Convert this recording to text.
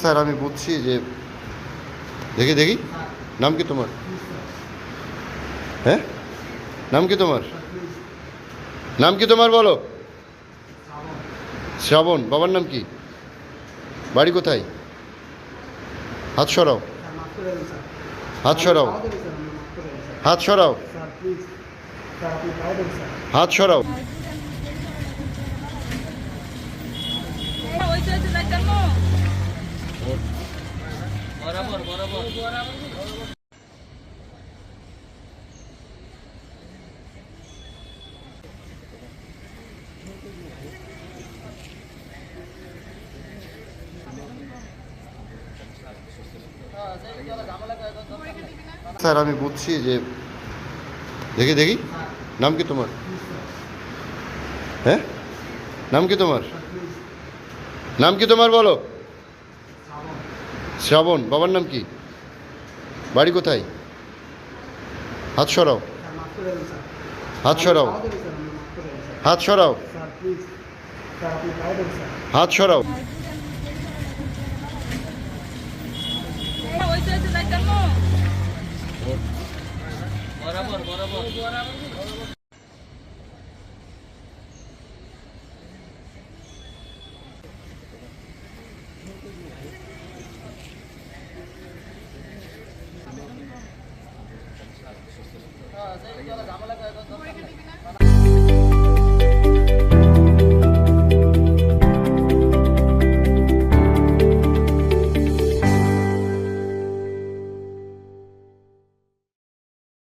Sir, আমি বুঝছি যে দেখি দেখি। নাম কি তোমার? হ্যাঁ? নাম কি তোমার? নাম কি তোমার বলো? শ্রাবণ। বাবার নাম কি? বাড়ি কোথায়? হাত সরাও। হাত সরাও। হাত সরাও। হাত সরাও। স্যার, আমি বুঝছি যে দেখি দেখি। নাম কি তোমার? হ্যাঁ? নাম কি তোমার? নাম কি তোমার বলো? শ্রাবণ বাবার নাম কি? বাড়ি কোথায়? হাত সরাও। হাত সরাও। হাত সরাও। হাত সরাও। হয়েছে হয়েছে Saya 咱们那